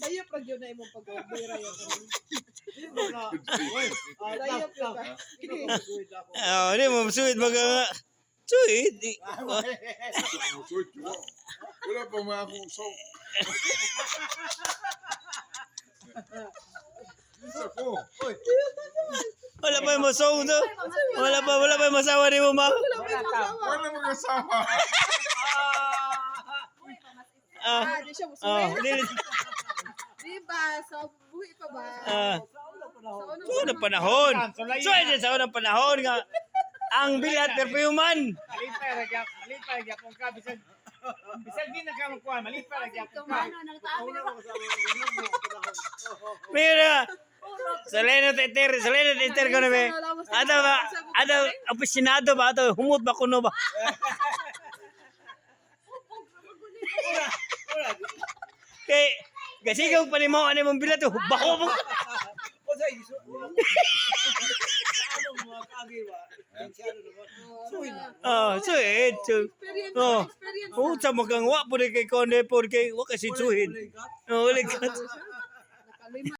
Sayop ra gyud na imong pag-obira yun. Ah, yun. Suwid ako. Oh, di mo suwit baga nga. Suwit. di- Suit mo. Wala pa mga akong so. Isa ko. Uy, Wala pa yung masong to. Wala pa, wala pa yung masawa ni mo, ma. Wala may masawa. Wala mga kasama. Ah, Ah, di siya oh, musuwi. di, Di ba? Sa buhi pa ba? ah, Sa unang sa unang panahon. So, yun, sa unang panahon nga, ang bilat perfuman. Malit pa lagi ako. Malit pa lagi ako ka bisag bisag di na ka magkuha. Malit pa lagi ako. Mira, Saleno teter, saleno teter ko na be. Ada ba, ada opisinado ba ato humot ba kuno ba? Kay gasigaw pa ni mo ani mong bilat bako mo. O sa iso. Ano mo kagi ba? Masyado naman. Suwid na. Oh, oh. Oh, sa magang wa po kay konde por kay wa kasi suhin. Oh, ulit ka. Nakalima